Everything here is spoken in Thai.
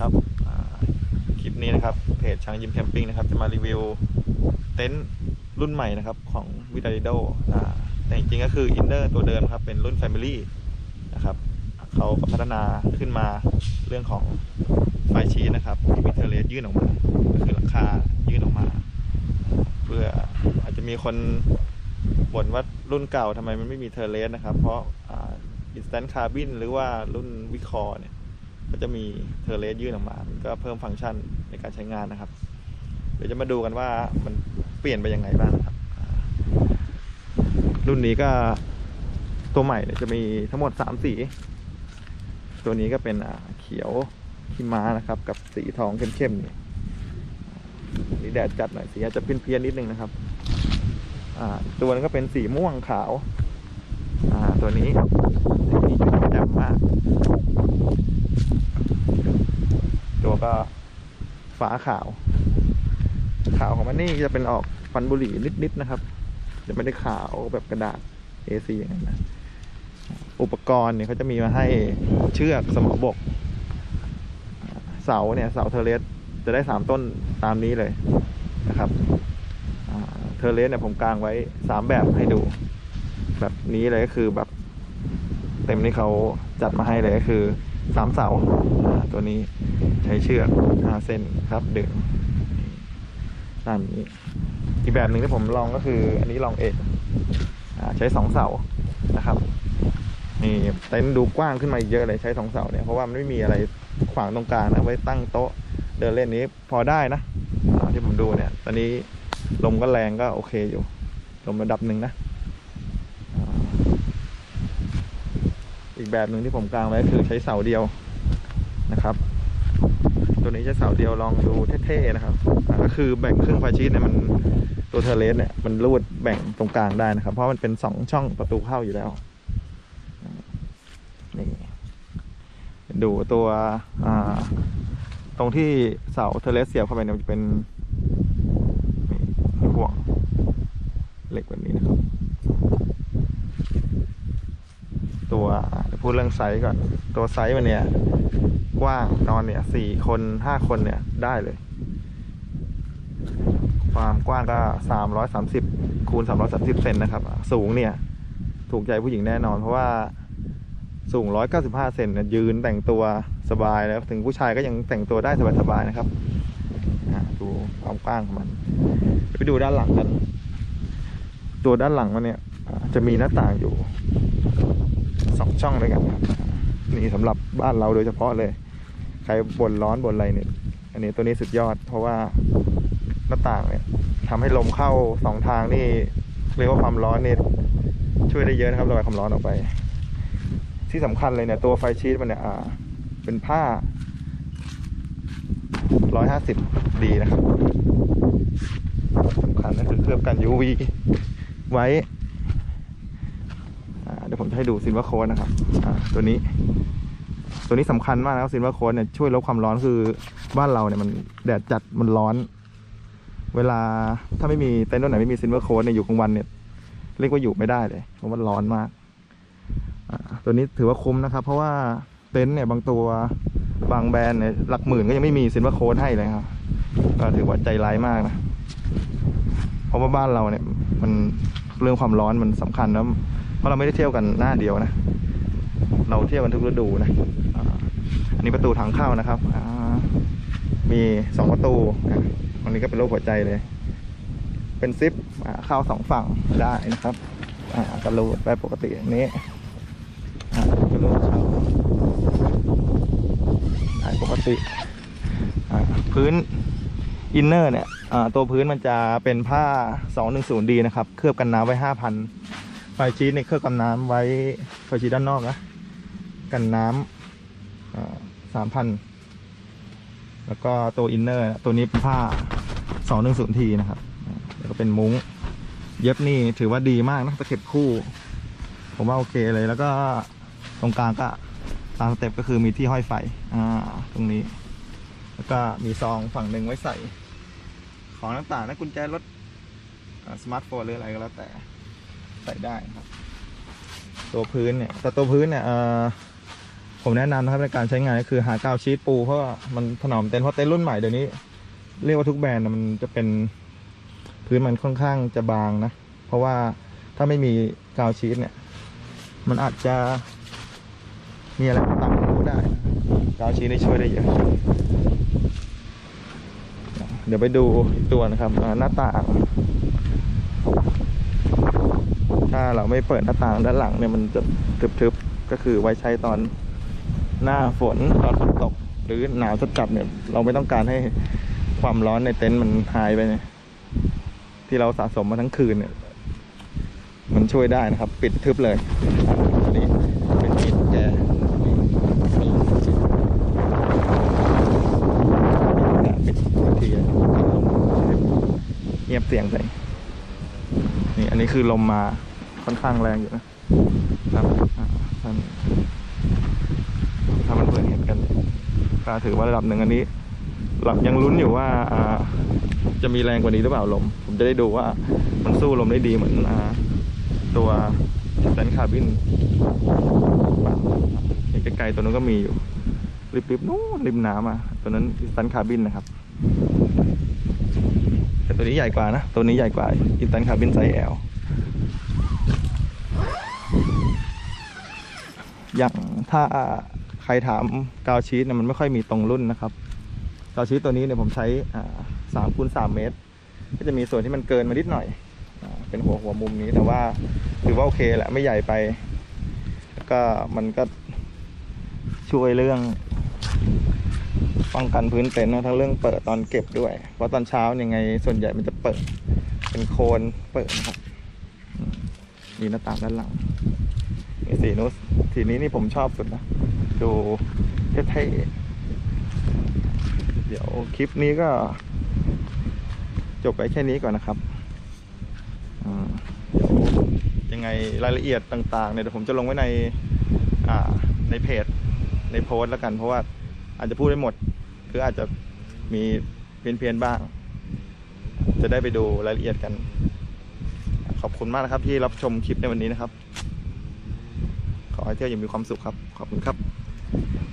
ครับคลิปนี้นะครับเพจช้างยิมแคมปิ้งนะครับจะมารีวิวเต็นท์รุ่นใหม่นะครับของวิดาริโดแต่จริงๆก็คืออินเนอร์ตัวเดิมครับเป็นรุ่น Family นะครับเขาก็พัฒนาขึ้นมาเรื่องของไฟชีสนะครับที่มีเทเลสยื่นออกมาก็คือหลังคายื่นออกมา เพื่ออาจจะมีคนบ่นว่ารุ่นเก่าทำไมมันไม่มีเทเลสนะครับ เพราะอินสแตนต์คาร์บินหรือว่ารุ่นวิคอเนี่ย ก็จะมีเทอร์เลสยื่นออกมามก็เพิ่มฟังก์ชันในการใช้งานนะครับ เดี๋ยวจะมาดูกันว่ามันเปลี่ยนไปยังไงบ้างครับ รุ่นนี้ก็ตัวใหม่เนี่ยจะมีทั้งหมด 3 สี ตัวนี้ก็เป็นอ่าเขียวขีม้านะครับ กับสีทองเข้มๆนี่นี่แดดจัดหน่อยสีอาจจะเพี้ยนๆนิดนึงนะครับ ตัวนั้นก็เป็นสีม่วงขาว ตัวนี้สีนี้จะดำมาก ตัวก็ฝาขาว ขาวของมันนี่จะเป็นออกฟันบุหรี่นิดๆนะครับ จะไม่ได้ขาวแบบกระดาษ A4 อย่างนั้นนะอุปกรณ์เนี่ยเขาจะมีมาให้เชือกสมอบก เสาเนี่ยเสาเทเลสจะได้สามต้นตามนี้เลยนะครับเทเลสเนี่ยผมกางไว้สามแบบให้ดู แบบนี้เลยก็คือแบบเต็มที่เขาจัดมาให้เลยก็คือสามเสาตัวนี้ ใช้เชือกห้าเส้นครับดึงตามนี้ อีกแบบหนึ่งที่ผมลองก็คือ อันนี้ลองเอกใช้สองเสานะครับนี่เต็นท์ดูกว้างขึ้นมาเยอะเลยใช้สองเสาเนี่ยเพราะว่ามันไม่มีอะไรขวางตรงกลางนะไว้ตั้งโต๊ะเดินเล่นนี้พอได้นะที่ผมดูเนี่ย ตอนนี้ลมก็แรงก็โอเคอยู่ ลมระดับหนึ่งนะอีกแบบหนึ่งที่ผมกางไว้คือใช้เสาเดียวนะครับ ตัวนี้ใช้เสาเดียวลองดูเท่ๆนะครับก็คือแบ่งครึ่งไฟชีสเนี่ยมันตัวเทเลสเนี่ยมันรูดแบ่งตรงกลางได้นะครับ เพราะมันเป็นสองช่องประตูเข้าอยู่แล้วนี่ดูตัวอ่าตรงที่เสาเทเลสเสียบเข้าไปเนี่ยมันจะเป็นห่วงเหล็กแบบนี้นะครับ ตัวเดี๋ยวพูดเรื่องไซส์ก่อน ตัวไซส์มันเนี่ย กว้างนอนเนี่ยสี่คนห้าคนเนี่ยได้เลย ความกว้างก็สามร้อยสามสิบคูณสามร้อยสามสิบเซนนะครับ สูงเนี่ย ถูกใจผู้หญิงแน่นอน เพราะว่าสูง195เซนเนี่ยยืนแต่งตัวสบายแล้วถึงผู้ชายก็ยังแต่งตัวได้สบายๆนะครับดูความกว้างของมันไปดูด้านหลังกัน ตัวด้านหลังมันเนี่ยจะมีหน้าต่างอยู่สองช่องด้วยกันครับ นี่สำหรับบ้านเราโดยเฉพาะเลย ใครบ่นร้อนบ่นอะไรเนี่ย อันนี้ตัวนี้สุดยอด เพราะว่าหน้าต่างเนี่ยทำให้ลมเข้าสองทางนี่เรียกว่าความร้อนนี่ช่วยได้เยอะนะครับระบายความร้อนออกไป ที่สำคัญเลยเนี่ย ตัวไฟชีสมันเนี่ยอ่า เป็นผ้าร้อยห้าสิบดีนะครับสำคัญก็คือเคลือบกัน UV ไว้ ยวผมจะให้ดูซินวาโค้ดนะครับตัวนี้ ตัวนี้สำคัญมากนะครับซินวาโค้ดเนี่ยช่วยลดความร้อนคือบ้านเราเนี่ยมันแดดจัดมันร้อน เวลาถ้าไม่มีเต็นท์ตัวไหนไม่มีซินวาโค้ดเนี่ยอยู่กลางวันเนี่ยเรียกว่าอยู่ไม่ได้เลยเพราะมันร้อนมากตัวนี้ถือว่าคุ้มนะครับ เพราะว่าเต็นท์เนี่ยบางตัวบางแบรนด์เนี่ยหลักหมื่นก็ยังไม่มีซินเวอร์โค้ดให้เลยครับก็ถือว่าใจร้ายมากนะเพราะว่าบ้านเราเนี่ย มันเรื่องความร้อนมันสำคัญนะเพ ราะเราไม่ได้เที่ยวกันหน้าเดียวนะ เราเที่ยวกันทุกฤดูนะอันนี้ประตูทางเข้านะครับมีสองประตูอะตรงนี้ก็เป็นรูปหัวใจเลย เป็นซิปเข้าสองฝั่งได้นะครับกระโดดไปปกติอย่างนี้กระโดดเข้าได้ปกติพื้นอินเนอร์เนี่ยตัวพื้นมันจะเป็นผ้า 210D นะครับ เคลือบกันน้ำไว้ 5,000 ไฟชีสเนี่ยเคลือบกันน้ำไว้ไฟชีสด้านนอกนะกันน้ำสามพันแล้วก็ตัวอินเนอร์ตัวนี้เป็นผ้า 210T นะครับแล้วก็เป็นมุ้ง เย็บนี่ถือว่าดีมากนะตะเข็บคู่ ผมว่าโอเคเลยแล้วก็ตรงกลางก็ตามสเต็ปก็คือมีที่ห้อยไฟอ่าตรงนี้ แล้วก็มีซองฝั่งหนึ่งไว้ใส่ ของต่างๆนะกุญแจรถสมาร์ทโฟนหรืออะไรก็แล้วแต่ ใส่ได้ครับ ตัวพื้นเนี่ยแต่ตัวพื้นเนี่ยผมแนะนำนะครับในการใช้งานก็คือหากาวชีตปู เพราะมันถนอมเต็นท์เพราะเต็นท์รุ่นใหม่เดี๋ยวนี้ เรียกว่าทุกแบรนด์มันจะเป็นพื้นมันค่อนข้างจะบางนะ เพราะว่าถ้าไม่มีกาวชีตเนี่ย มันอาจจะมีอะไรต่างรู้ได้ กาวชีตนี่ช่วยได้เยอะ เดี๋ยวไปดูอีกตัวนะครับหน้าต่าง ถ้าเราไม่เปิดหน้าต่างด้านหลังเนี่ยมันจะทึบๆก็คือไว้ใช้ตอนหน้าฝนตอนฝนตก หรือหนาวจัดๆเนี่ย เราไม่ต้องการให้ความร้อนในเต็นท์มันหายไปเนี่ยที่เราสะสมมาทั้งคืนเนี่ย มันช่วยได้นะครับ ปิดทึบเลยนนี้เป็นมีดแกปิดทีเงียบเสียงใส่นี่อันนี้คือลมมา ค่อนข้างแรงอยู่นะครับอ่าท่านถ้ามันเพื่อนเห็นกันก็ถือว่าระดับหนึ่งอันนี้เรายังลุ้นอยู่ว่าอ่าจะมีแรงกว่านี้หรือเปล่าลม ผมจะได้ดูว่ามันสู้ลมได้ดีเหมือนอ่าตัวแซนคาร์บินเปล่าเห็นไกลๆตัวนั้นก็มีอยู่ริบๆนู้นริมน้ำอะตัวนั้นซันคาร์บินนะครับแต่ตัวนี้ใหญ่กว่านะ ตัวนี้ใหญ่กว่าอินตันคาร์บินไซส์ L อย่างถ้าใครถามกาวชีสเนี่ยมันไม่ค่อยมีตรงรุ่นนะครับกาวชีสตัวนี้เนี่ยผมใช้สามคูณสามเมตร ก็จะมีส่วนที่มันเกินมานิดหน่อยเป็นหัวหัวมุมนี้แต่ว่าถือว่าโอเคแหละไม่ใหญ่ไป แล้วก็มันก็ช่วยเรื่องป้องกันพื้นเต็นท์นะทั้งเรื่องเปิดตอนเก็บด้วย เพราะตอนเช้ายังไงส่วนใหญ่มันจะเปิด เป็นโคนเปิดนะครับมีหน้าต่างด้านหลัง สีนู้นสีนี้นี่ผมชอบสุดนะ ดูเท่ๆเดี๋ยวคลิปนี้ก็ จบไปแค่นี้ก่อนนะครับอืมเดี๋ยวยังไงรายละเอียดต่างๆเนี่ยเดี๋ยวผมจะลงไว้ในอ่าในเพจในโพสต์แล้วกัน เพราะว่าอาจจะพูดไม่หมด คืออาจจะมีเพี้ยนๆบ้าง จะได้ไปดูรายละเอียดกัน ขอบคุณมากนะครับที่รับชมคลิปในวันนี้นะครับ ให้เที่ยวอย่างมีความสุขครับ ขอบคุณครับ